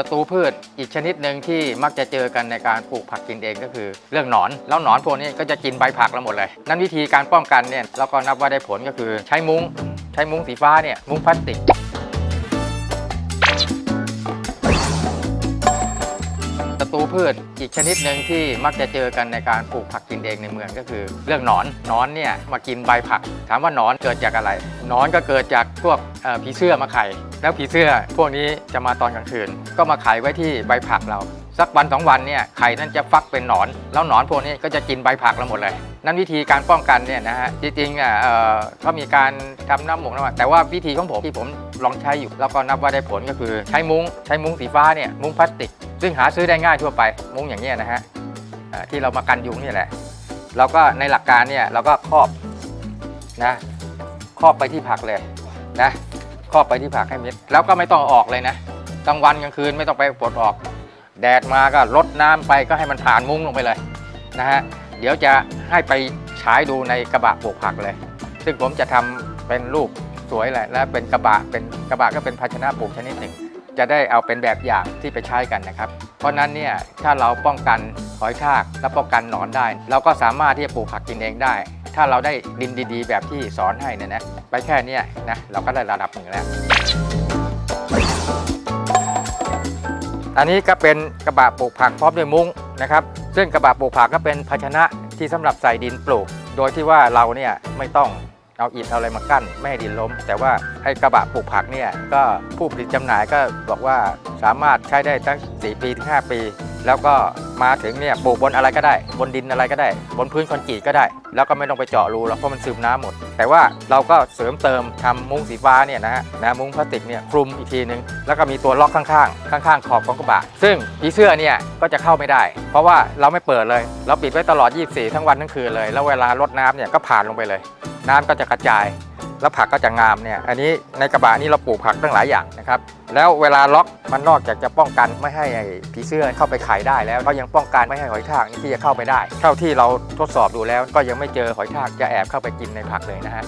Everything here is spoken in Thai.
ศัตรูพืชอีกชนิดหนึ่งที่มักจะเจอกันในการปลูกผักกินเองก็คือ เรื่องหนอน แล้วหนอนพวกนี้ก็จะกินใบผักเราหมดเลย นั้นวิธีการป้องกันเนี่ยเราก็นับว่าได้ผลก็คือใช้มุ้ง ใช้มุ้งสีฟ้าเนี่ยมุ้งพลาสติก ตรูพืชอีกชนิดหนึ่งที่มักจะเจอกันในการปลูกผักกินเองในเมืองก็คือ เรื่องหนอนหนอนเนี่ยมากินใบผัก ถามว่าหนอนเกิดจากอะไรหนอนก็เกิดจากพวกผีเสื้อมาไข่ แล้วผีเสื้อพวกนี้จะมาตอนกลางคืน ก็มาไข่ไว้ที่ใบผักเรา สักวันสองวันเนี่ยไข่นั้นจะฟักเป็นหนอน แล้วหนอนพวกนี้ก็จะกินใบผักเราหมดเลยนั้นวิธีการป้องกันเนี่ยนะฮะจริงๆอะเอ่อก็มีการทำน้ำหมกน้ำหมันแต่ว่าวิธีของผมที่ผมลองใช้อยู่ แล้วก็นับว่าได้ผลก็คือใช้มุ้งใช้มุ้งสีฟ้าเนี่ยมุ้งพลาสติกซึ่งหาซื้อได้ง่ายทั่วไป มุ้งอย่างนี้นะฮะที่เรามากันยุงนี่แหละเราก็ในหลักการเนี่ยเราก็ครอบนะครอบไปที่ผักเลยนะครอบไปที่ผักให้มิดแล้วก็ไม่ต้องออกเลยนะกลางวันกลางคืนไม่ต้องไปปลดออก แดดมาก็ลดน้ำไปก็ให้มันผ่านมุ้งลงไปเลยนะฮะเดี๋ยวจะให้ไปฉายดูในกระบะปลูกผักเลย ซึ่งผมจะทำเป็นรูปสวยแหละและเป็นกระบะเป็นกระบะก็เป็นภาชนะปลูกชนิดหนึ่ง จะได้เอาเป็นแบบอย่างที่ไปใช้กันนะครับ เพราะนั้นเนี่ยถ้าเราป้องกันหอยทากและป้องกันหนอนได้ เราก็สามารถที่จะปลูกผักกินเองได้ ถ้าเราได้ดินดีๆ แบบที่สอนให้เนี่ยนะไปแค่นี้นะเราก็ได้ระดับหนึ่งแล้วอันนี้ก็เป็นกระบะปลูกผักพร้อมด้วยมุ้งนะครับ ซึ่งกระบะปลูกผักก็เป็นภาชนะที่สำหรับใส่ดินปลูก โดยที่ว่าเราเนี่ยไม่ต้อง เอาอิฐเอาอะไรมากั้นไม่ให้ดินล้ม แต่ว่าไอ้กระบะปลูกผักเนี่ยก็ผู้ผลิตจำหน่ายก็บอกว่าสามารถใช้ได้ตั้ง 4 ปีถึง 5 ปี แล้วก็มาถึงเนี่ยปลูกบนอะไรก็ได้ บนดินอะไรก็ได้ บนพื้นคอนกรีตก็ได้ แล้วก็ไม่ต้องไปเจาะรูหรอกเพราะมันซึมน้ำหมด แต่ว่าเราก็เสริมเติมทำมุ้งสีฟ้าเนี่ยนะฮะนะมุ้งพลาสติกเนี่ยคลุมอีกทีนึงแล้วก็มีตัวล็อกข้างๆ ข้างๆ ขอบของกระบะ ซึ่งผีเสื้อเนี่ยก็จะเข้าไม่ได้ เพราะว่าเราไม่เปิดเลย เราปิดไว้ตลอด 24 ทั้งวันทั้งคืนเลย แล้วเวลารดน้ำเนี่ยก็ผ่านลงไปเลย น้ำก็จะกระจาย แล้วผักก็จะงามเนี่ย อันนี้ในกระบะนี้เราปลูกผักตั้งหลายอย่างนะครับ แล้วเวลาล็อกมันนอกจากจะป้องกันไม่ให้ไอ้ผีเสื้อเข้าไปไข่ได้แล้วก็ยังป้องกันไม่ให้หอยทากนี่ที่จะเข้าไปได้ เท่าที่เราทดสอบดูแล้วก็ยังไม่เจอหอยทากจะแอบเข้าไปกินในผักเลยนะฮะ